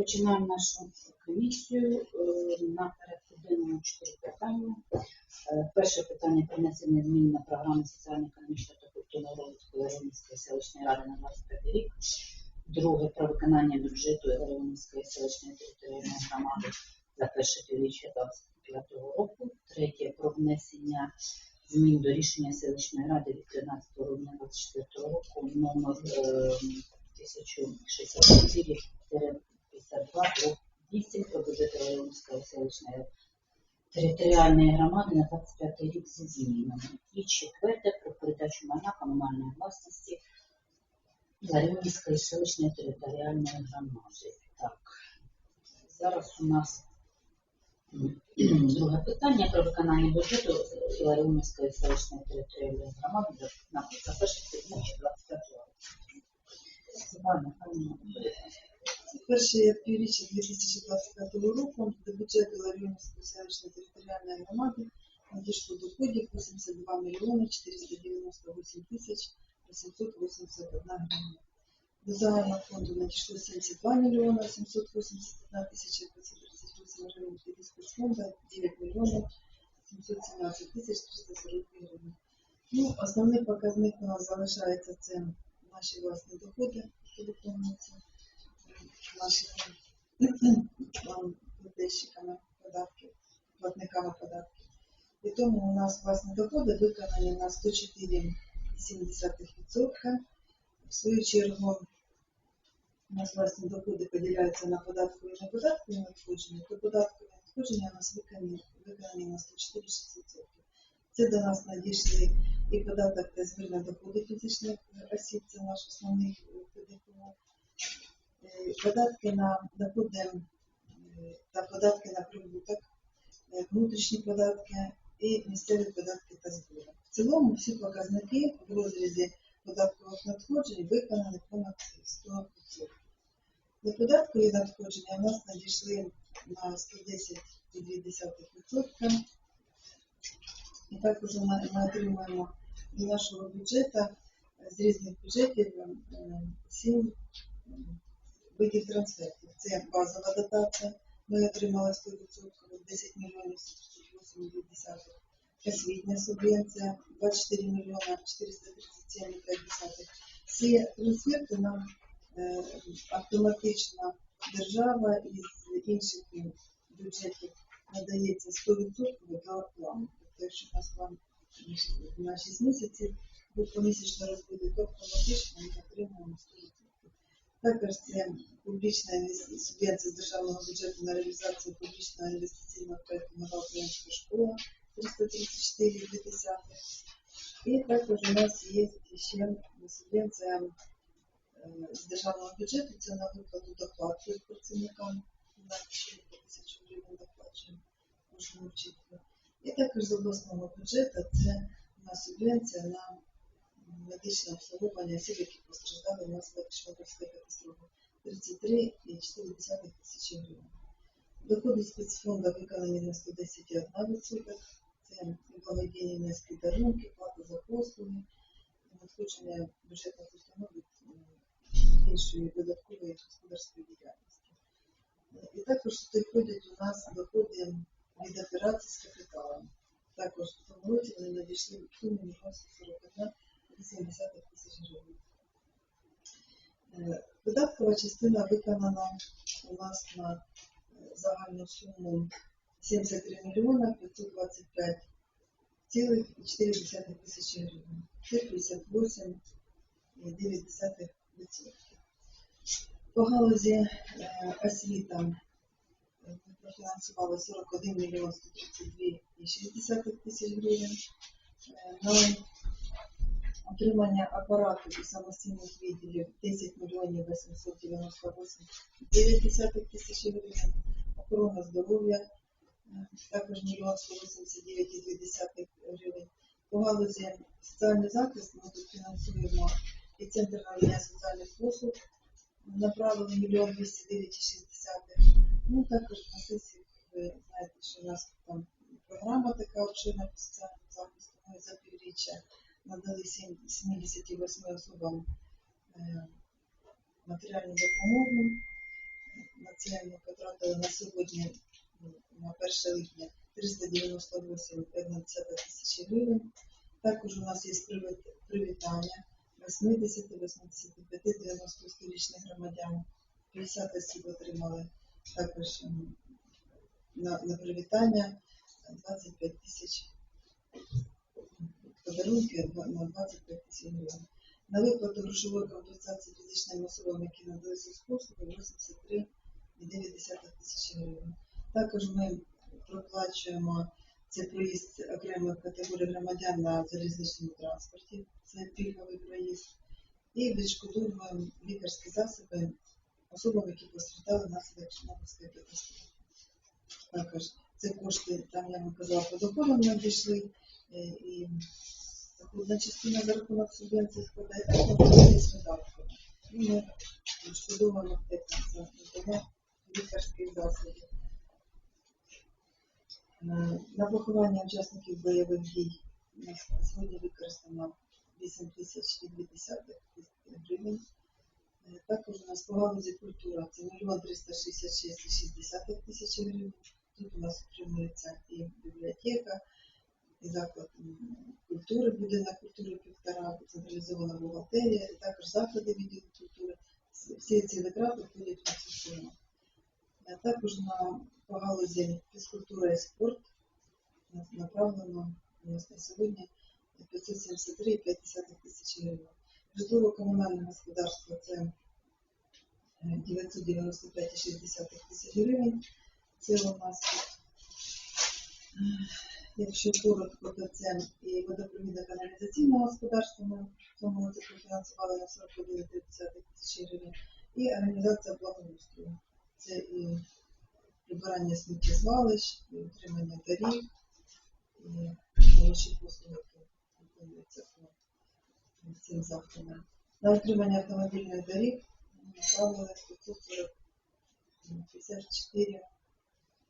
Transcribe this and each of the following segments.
Починаємо нашу комісію. Е, На порядку денному чотири питання. Е, Перше питання про внесення змін на програму соціально-економічного та культурного розвитку Ларionівської селищної ради на 25 рік. Друге про виконання бюджету Ларionівської селищної територіальної громади за перше півріччя 25 року. Третє про внесення змін до рішення селищної ради від 13 грудня 24 року номер е, 1064 52 8 про бюджет селищної територіальної громади на 25 рік зі змінами. І четверте про передачу майна комунальної власності Зарівнівської селищної територіальної громади. Так, зараз у нас друге питання про виконання бюджету Ларіонівської селищної територіальної громади на перше півріччя 25 року. Світлана Михайлівна, Перше півріччя 2025 року до бюджету Ларіонівської селищної територіальної громади надійшло доходів 82 мільйони 498 тисяч 881 гривня. До загального фонду надійшло 72 мільйони 781 тисяча 538 гривень, від спецфонду 9 мільйонів 717 тисяч 342 гривень. Ну, основний показник у нас залишається це наші власні доходи, які виконуються нашими ем, платежниками податків, платниками податків. І тому у нас власні доходи виконані на 104,7%. В свою чергу у нас власні доходи поділяються на податкові і неподаткові надходження, то податкові надходження у нас виконані, виконані на 104,6%. Це до нас надійшли і податок та збір на доходи фізичних осіб, це наш основний е. Е, Податки на доходи е, та податки на прибуток, е, внутрішні податки і місцеві податки та збори. В цілому всі показники в розрізі податкових надходжень виконані понад 100%. Неподаткові надходження у нас надійшли на 110,2%. І також ми, отримуємо до нашого бюджету е, з різних бюджетів е, сім е, видів трансфертів. Це базова дотація. Ми отримали 100% 10 мільйонів 708,2. Освітня субвенція 24 мільйона 437,5. Ці трансферти нам е, автоматично держава із інших бюджетів надається 100% до плану. Тобто, якщо у нас план на 6 місяців був помісячно розбитий, то автоматично ми отримуємо 100%. Також це публічна інвес- субвенція з державного бюджету на реалізацію публічного інвестиційного проєкту «Нова українська школа» 334,2. І також у нас є ще субвенція е, з державного бюджету, це на виплату доплати працівникам на ще по тисячу гривень доплачуємо кожному вчителю. І також з обласного бюджету це у нас субвенція на медичне обслуговування осіб, які постраждали внаслідок Чорнобильської катастрофи 33,4 тисячі гривень. Доходи спецфонду виконані на 110,1%. Це благодійні внески дарунки, плата за послуги, надходження бюджетних установ від е, іншої додаткової господарської діяльності. І також сюди входять у нас доходи від операцій з капіталом. Також в цьому році вони надійшли в сумі 1 41 80 тисяч гривень. Е, Видаткова частина виконана у нас на е, загальну суму 73 мільйона 525 цілих 4 тисячі гривень. Це 58,9%. По галузі е, освіта е, ми профінансували 41 мільйон 132,6 тисяч гривень. Отримання апарату і самостійних відділів 10 мільйонів 898,9 тисяч гривень. Охорона здоров'я також мільйон 189,2 гривень. По галузі соціальний захист ми тут фінансуємо і центр надання соціальних послуг направили мільйон 209,6. Ну також на сесії ви знаєте, що у нас там програма така обширна по соціальному захисту. Ми за півріччя надали 78 особам е, матеріальну допомогу. На це ми потратили на сьогодні, на 1 липня, 398,1 тисячі гривень. Також у нас є привітання 80, 85, 90 річних громадян. 50 осіб отримали також на, на привітання 25 тисяч подарунки на 25 тисяч гривень. На виплату грошової компенсації фізичним особам, які надали соцпослуги, 83,9 тисячі гривень. Також ми проплачуємо це проїзд окремих категорій громадян на залізничному транспорті, це пільговий проїзд, і відшкодовуємо лікарські засоби особам, які постраждали внаслідок Чорнобильської катастрофи. Також це кошти, там я вам казала, по доходам надійшли, е, і доходна частина за рахунок субвенції складає так, з. І ми відшкодовуємо 15 надання лікарських засобів. На поховання учасників бойових дій у нас на сьогодні використано 8 тисяч і 2 десятих гривень. Е, Також у нас по галузі культура це 1 366,6 тисячі гривень. Тут у нас отримується і бібліотека, і заклад культури, будинок культури півтора, централізована бухгалтерія, і також заклади відділу культури. Всі- ці витрати входять в цю суму. Також на галузі фізкультура і спорт направлено у нас на сьогодні 573,5 тисячі гривень. Житлово-комунальне господарство це е, 995,6 тисяч гривень. Це у нас, е, якщо коротко, то це і водопровідне каналізаційне господарство. Ми в цьому році профінансували на 41,3 тисячі гривень. І організація благоустрою. Це і прибирання сміттєзвалищ, і утримання доріг, і інші послуги, які виконуються по цим заходам. На утримання автомобільних доріг ми направили 540 54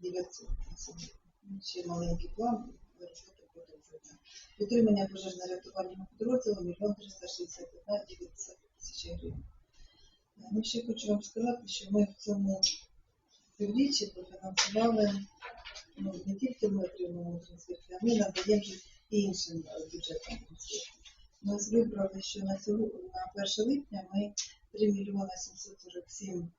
900 тисяч. Ще маленький план, робота продовжується. Підтримання пожежно-рятувального підрозділу 1 361 900 тисяч гривень. Е, Ну, ще хочу вам сказати, що ми в цьому півріччі профінансували, ну, не тільки ми отримуємо трансферти, а ми надаємо і іншим бюджетам трансферти. Ми вибрали, що на, сьогодні, на 1 липня ми 3 мільйони 747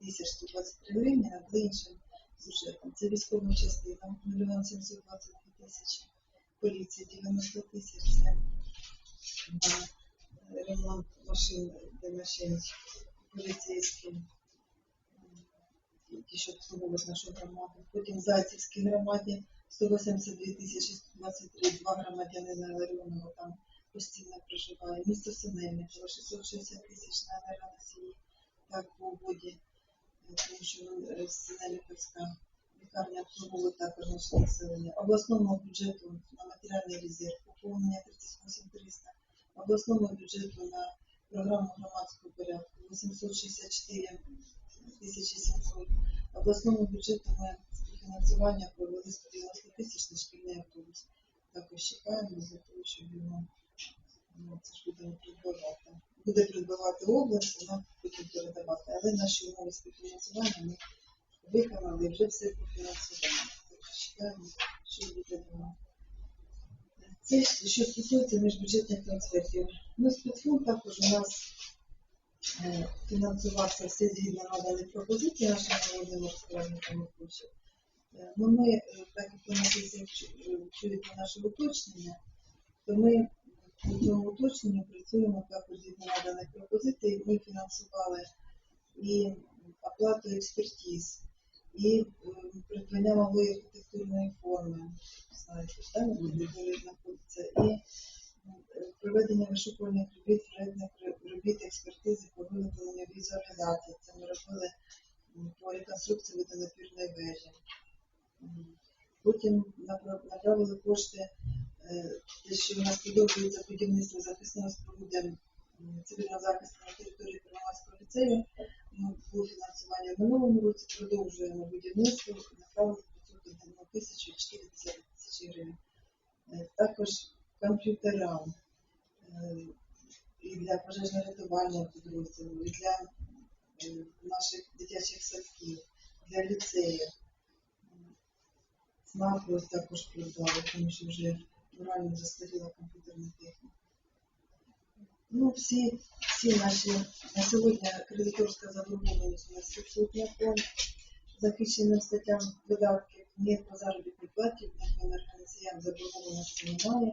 тисяч 123 гривні надали іншим бюджетам. Це військова частина 1 мільйон 722 тисячі, поліція 90 тисяч, це ремонт машин, де машин поліцейським, які що обслуговують нашу громаду. Потім в Зайцівській громаді 182 тисячі 123, два громадянина Ларіонова там постійно проживає. Місто Синельниково 660 тисяч на енергоносії, так по угоді, тому що е, Синельниковська лікарня обслуговує також наше населення. Обласному бюджету на матеріальний резерв поповнення 38 300, обласному бюджету на програму громадського порядку 864 тисячі 700. Обласному бюджету ми фінансування провели 190 тисяч на шкільний автобус. Також чекаємо для того, щоб його ну, Буде придбавати область, вона потім передавати. Але наші умови співфінансування ми виконали вже все профінансували. Так чекаємо, що буде далі. Це що стосується міжбюджетних трансфертів. Ну, спецфонд також у нас е, фінансувався все згідно наданих пропозицій нашим народним розпорядникам коштів. Е, Ну, ми, е, так як ви на сесії чу- е, наше уточнення, то ми у цьому уточненні працюємо також згідно наданих пропозицій. Ми фінансували і оплату експертиз, і е, придбання малої архітектурної форми, знаєте, там території знаходиться, і е, проведення вишукувальних робіт, проєктних робіт експертизи по виготовленню візуалізації. Це ми робили по реконструкції водонапірної вежі. Потім направили кошти, те, що у нас продовжується будівництво захисного споруди цивільного захисту на території Первомайського ліцею. Ну, було фінансування в минулому році, продовжуємо будівництво, направили 501 тисячу 40 тисячі гривень. Е, Також комп'ютерам е, і для пожежно-рятувального підрозділу, і для е, наших дитячих садків. для ліцею. СНАП також придбали, тому що вже морально застаріла комп'ютерна техніка. Ну, всі, всі наші на сьогодні кредиторська заборгованість у нас відсутня по захищеним статтям видатків, ні по заробітній платі, по енергоносіям заборгованості немає.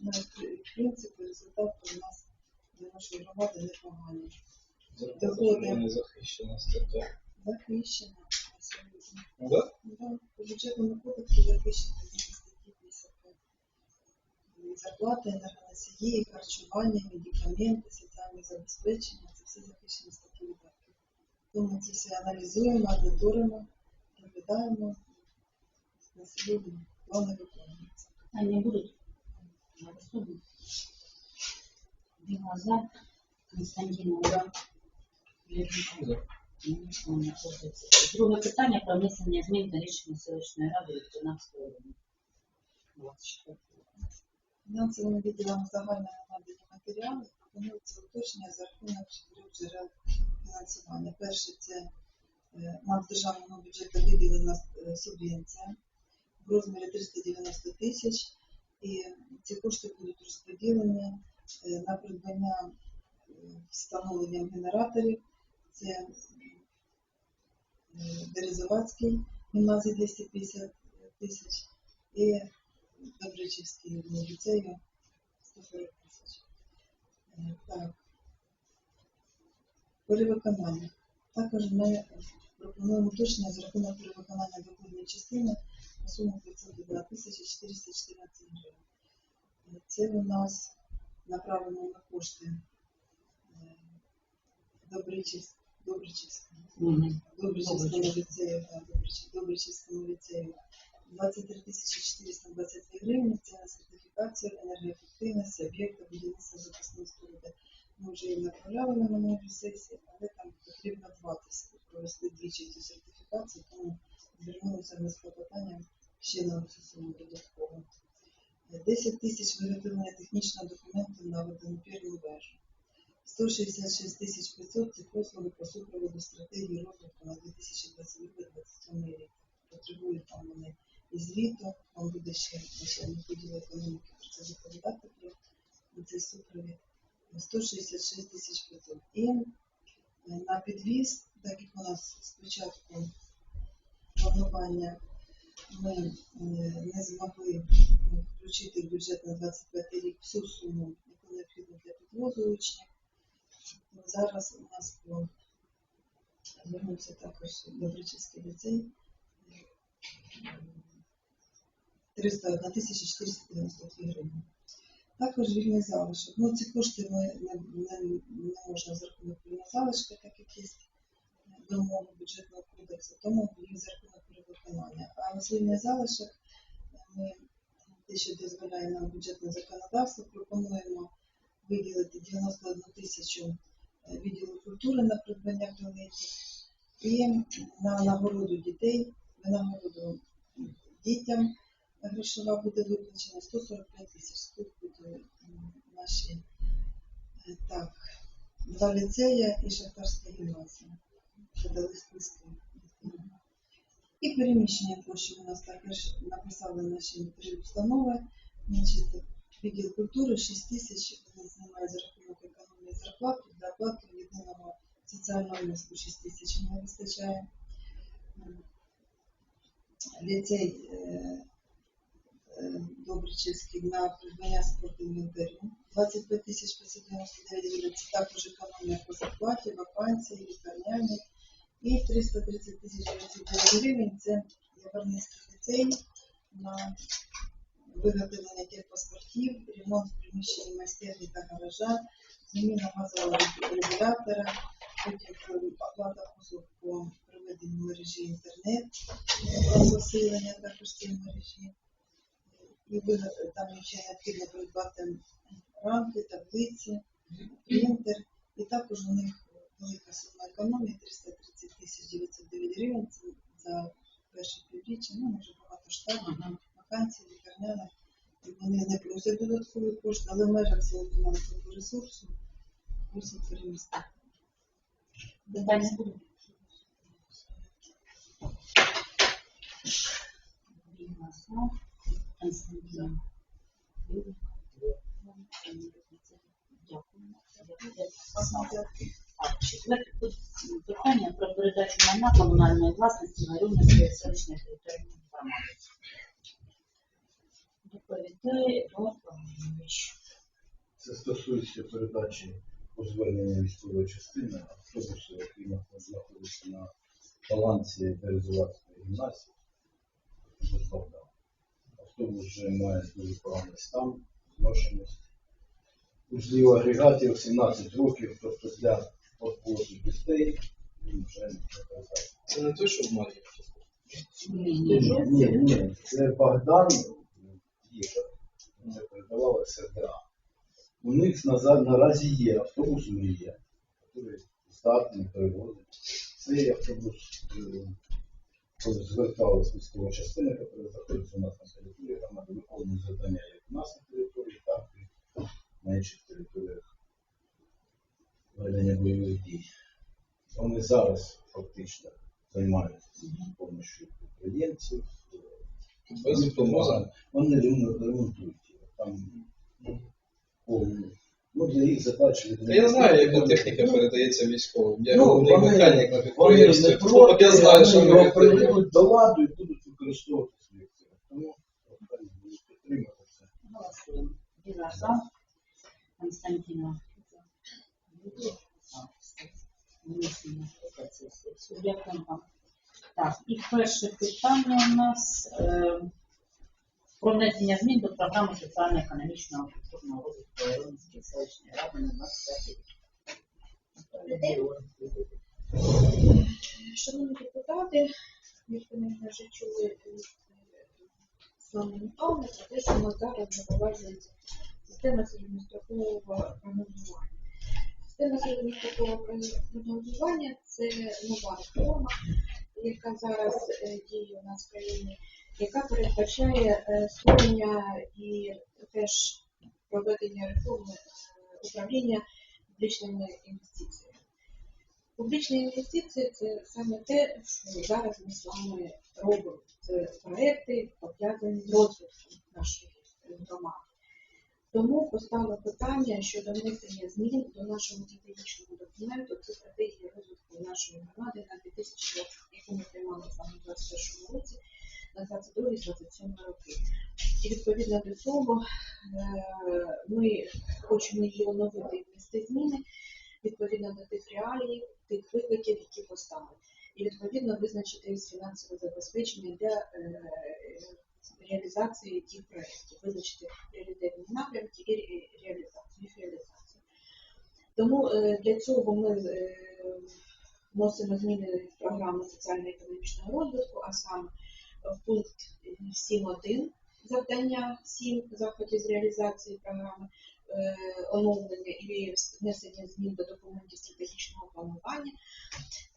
Ну, в принципі, результат у нас для нашої громади непоганий. Доходи. Не захищена стаття. Захищена на. Ну, да? Да, по бюджетному кодексу захищені зі статті 55. І Зарплати, енергоносії, харчування, медикаменти, соціальне забезпечення це все захищені статті видатків. Тому це все аналізуємо, аудиторимо, розглядаємо. На сьогодні плани виконуються. Питання будуть? Голосуємо. Дима за. Константинов за. Лежить. Друге питання про внесення змін до рішення селищної ради від 13 грудня. 24. Фінансовим відділом загальної надані матеріали пропонується уточнення за рахунок чотирьох джерел фінансування. Перше це е, нам з державного бюджету виділена е, субвенція в розмірі 390 тисяч, і ці кошти будуть розподілені е, на придбання е, встановленням генераторів. Це е, Березовацький гімназії 250 тисяч і Добричівський ліцею 140 тисяч. Так. Перевиконання. Також ми пропонуємо уточнення за рахунок перевиконання доходної частини на суму 501 тисяча 414 гривень. Е, Це у нас направлено на кошти е, Добричівськ- Добричівського. Добричівському ліцею, Добричівському ліцею 23 тисячі 422 гривні. Це на сертифікацію енергоефективності об'єкта будівництва запасної споруди. Ми вже її направляли на минулій сесії, але там потрібно два тести провести двічі цю сертифікацію, тому звернулися ми з клопотанням ще на цю суму додатково. 10 тисяч виготовлення технічного документу на водонапірну вежу. 166 тисяч 500 – це послуги по супроводу стратегії розвитку на 2022-2027 рік. Потребують там вони і звіту, там буде ще начальник відділу економіки про це доповідати про цей супровід. 166 тисяч 500. І на підвіз, так як у нас спочатку планування ми е, не змогли включити в бюджет на 25 рік всю суму, яку необхідно для підвозу учнів. Зараз у нас по звернувся також Добричівський ліцей. Е, 301 тисяча 492 гривні. Також вільний залишок. Ну, ці кошти ми не, не, не можна за рахунок вільного залишка, так як є вимоги бюджетного кодексу, тому їх за рахунок перевиконання. А ось вільний залишок ми те, що дозволяє нам бюджетне законодавство, пропонуємо виділити 91 тисячу е, відділу культури на придбання предметів і на нагороду дітей, винагороду дітям грошова буде виплачена 145 тисяч. Тут буде наші е, так, два ліцея і шахтарська гімназія. Подали списки. І переміщення площі у нас також написали наші три установи. Відділ культури 6 тисяч знімають за рахунок економії зарплати для оплати єдиного соціального внеску 6 тисяч не вистачає. Ліцей е, Добричівський на придбання спортінвентарю 25 тисяч 599 гривень. Це також економія по зарплаті, вакансії, лікарняні. І 330 тисяч 29 гривень це Яворницький ліцей на виготовлення тих паспортів, ремонт приміщення майстерні та гаража, заміна газового регулятора, потім оплата послуг по проведенню мережі інтернет, посилення також цієї мережі. І виготовити там ще необхідно придбати рамки, таблиці, принтер. І також у них велика сума економії 330 тисяч 909 гривень. Це за перше півріччя. Ну, може багато штатів, Мгм. вакансій, лікарняних. Вони не просять додаткові кошти, але в межах цього фінансового ресурсу просять перемістити. Питання будуть? за. Константин. Дякую. Так, четверте пи- питання про передачу майна власності Варюнівської селищної територіальної громади. Доповідає Едуард. Це стосується передачі по зверненню військової частини автобусу, який нах- знаходиться на балансі Березовацької гімназії. Автобус вже має дуже поганий стан, зношеність. Узлів агрегатів 17 років, тобто для подвозу дітей Це не той, що в Мар'ї. Ні, Ні, це Богдан Їжа. Це передавали СРДА. У них наразі є автобус Мрія, який здатний перевозити. Цей автобус, е, коли зверталась військова частина, яка знаходиться у нас на території громади, виконує завдання як у нас на території, так і на інших територіях ведення бойових дій. Вони зараз фактично займаються допомогою підприємців. Без допомоги. Вони ремонтують. Там ну, повні. Ну, для їх задач від Та я знаю, яка техніка передається військовим. Я Ну, головний вони- механік на підприємстві. Тобто я знаю, що вони приведуть до ладу і будуть використовувати своїх цілях. Тому прохання будуть підтримати це. Голосуємо. Біла за. Константина. Винесення Дякую вам. Так, і перше питання у нас е, про внесення змін до програми соціально-економічного культурного розвитку Воронської селищної ради на 25 рік. Шановні депутати, як ви вже чули Слава Михайловна, про те, що у нас зараз запроваджується система. Система середньострокового прогнозування – це нова реформа, яка зараз е, діє у нас в країні, яка передбачає е, створення і теж проведення реформи е, управління публічними інвестиціями. Публічні інвестиції це саме те, що зараз ми з вами робимо. Це проекти пов'язані з розвитком нашої громади. Тому постало питання щодо внесення змін до нашого стратегічного документу. Це стратегія розвитку нашої громади на 2020, яку ми приймали з вами у 2021 році, на 22-27 роки. І відповідно до цього е, ми хочемо її оновити і внести зміни відповідно до тих реалій, тих викликів, які постали. І відповідно визначити фінансове забезпечення для е, реалізації тих проєктів, визначити пріоритетні напрямки і реалізацію, їх реалізацію. Тому е, для цього ми е, вносимо зміни в програму соціально-економічного розвитку, а саме в пункт 7.1 завдання 7 заходів з реалізації програми е, оновлення і внесення змін до документів стратегічного планування,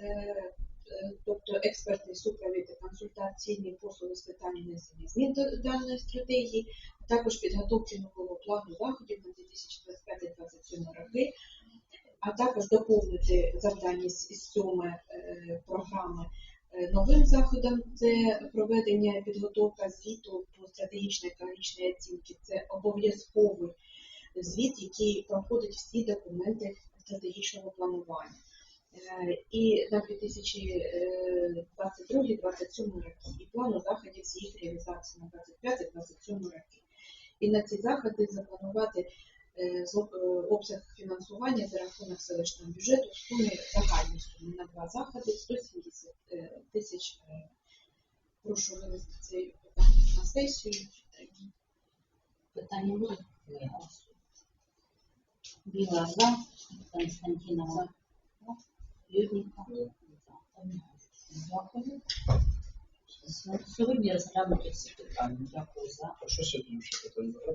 е, тобто експертний супровід та консультаційні послуги з питань внесення змін до даної стратегії, а також підготовки нового плану заходів на 2025-2027 роки, а також доповнити завдання із сьоме е, програми е, новим заходом. Це проведення підготовка звіту про стратегічні екологічні оцінки. Це обов'язковий звіт, який проходить всі документи стратегічного планування. І на 2022-2027 роки, і плану заходів з їх реалізації на 25-27 роки. І на ці заходи запланувати е, обсяг фінансування за рахунок селищного бюджету в сумі загальній сумі на два заходи 170 е, тисяч. гривень. Прошу винести цей питання на сесію. Питання буде? Біла за. Юрніка. Дякую. Сьогодні розглянути всі питання. Дякую за. А що сьогодні ще питання?